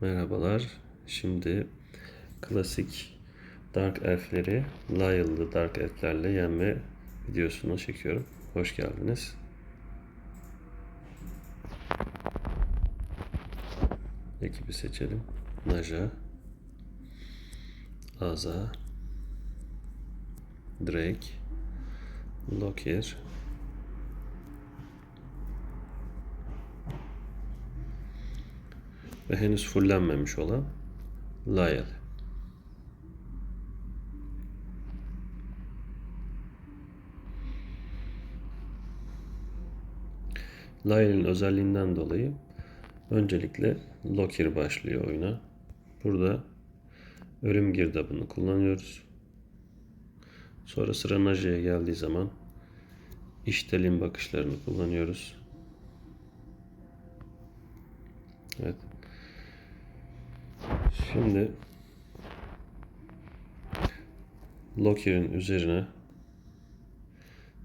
Merhabalar. Şimdi klasik Dark Elf'leri Lyle'lı Dark Elf'lerle yenme videosunu çekiyorum. Hoş geldiniz. Ekibi seçelim. Naja, Aza, Drake, Lokier, ve henüz fullenmemiş olan Lyle. Lyle'in özelliğinden dolayı öncelikle Locker başlıyor oyuna. Burada ölüm girdabını kullanıyoruz. Sonra sıra Naje'ye geldiği zaman iştelin bakışlarını kullanıyoruz. Evet. Şimdi Locker'in üzerine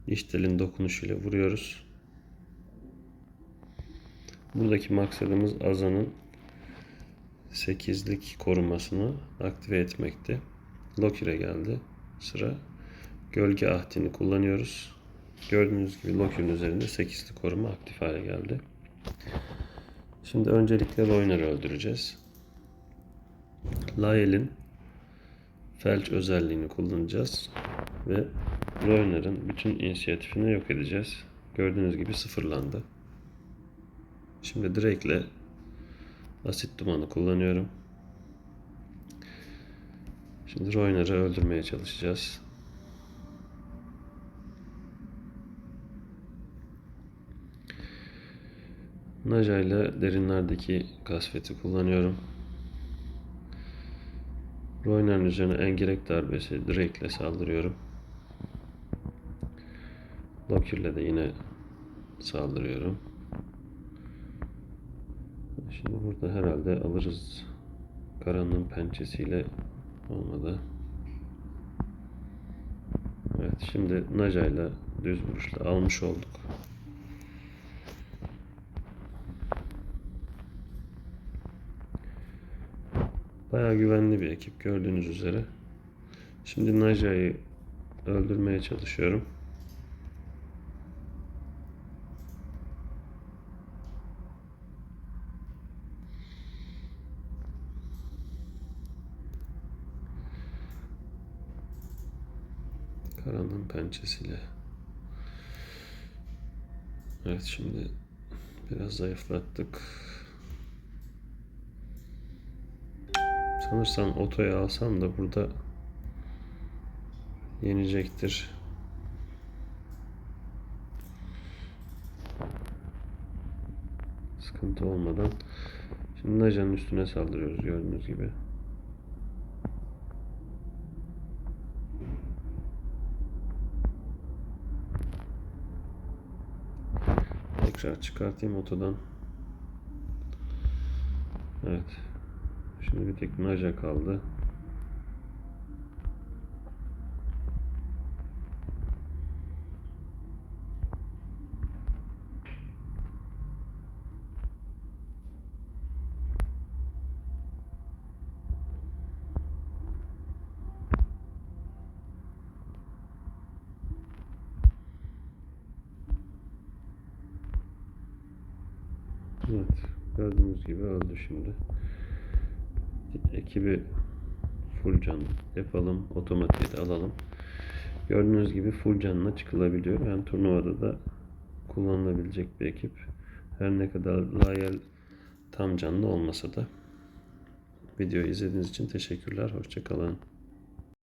iştelin dokunuşuyla vuruyoruz. Buradaki maksadımız Azan'ın 8'lik korumasını aktive etmekti. Locker'e geldi sıra. Gölge ahdini kullanıyoruz. Gördüğünüz gibi Locker'ın üzerinde 8'li koruma aktif hale geldi. Şimdi öncelikle Royner'ı öldüreceğiz. Lyle'in felç özelliğini kullanacağız ve Royner'ın bütün inisiyatifini yok edeceğiz. Gördüğünüz gibi sıfırlandı. Şimdi Drake'le asit dumanı kullanıyorum. Şimdi Royner'ı öldürmeye çalışacağız. Naja ile derinlerdeki kasveti kullanıyorum. Royner'ın üzerine engerek darbesi Drake ile saldırıyorum. Lockier'le de yine saldırıyorum. Şimdi burada herhalde alırız. Karanın pençesiyle olmadı. Evet şimdi Naja ile düz vuruşla almış olduk. Bayağı güvenli bir ekip gördüğünüz üzere. Şimdi Naja'yı öldürmeye çalışıyorum. Karanın pençesiyle. Evet şimdi biraz zayıflattık. Sanırsam otoya alsam da burada yenecektir. Sıkıntı olmadan. Şimdi Naja'nın üstüne saldırıyoruz gördüğünüz gibi. Tekrar çıkartayım otodan. Evet. Şimdi bir tek Naja kaldı. Evet. Gördüğünüz gibi öldü şimdi ekibi full can yapalım. Otomatiği de alalım. Gördüğünüz gibi full canla çıkılabiliyor. Yani turnuvada da kullanılabilecek bir ekip. Her ne kadar Lyell tam canlı olmasa da videoyu izlediğiniz için teşekkürler. Hoşçakalın.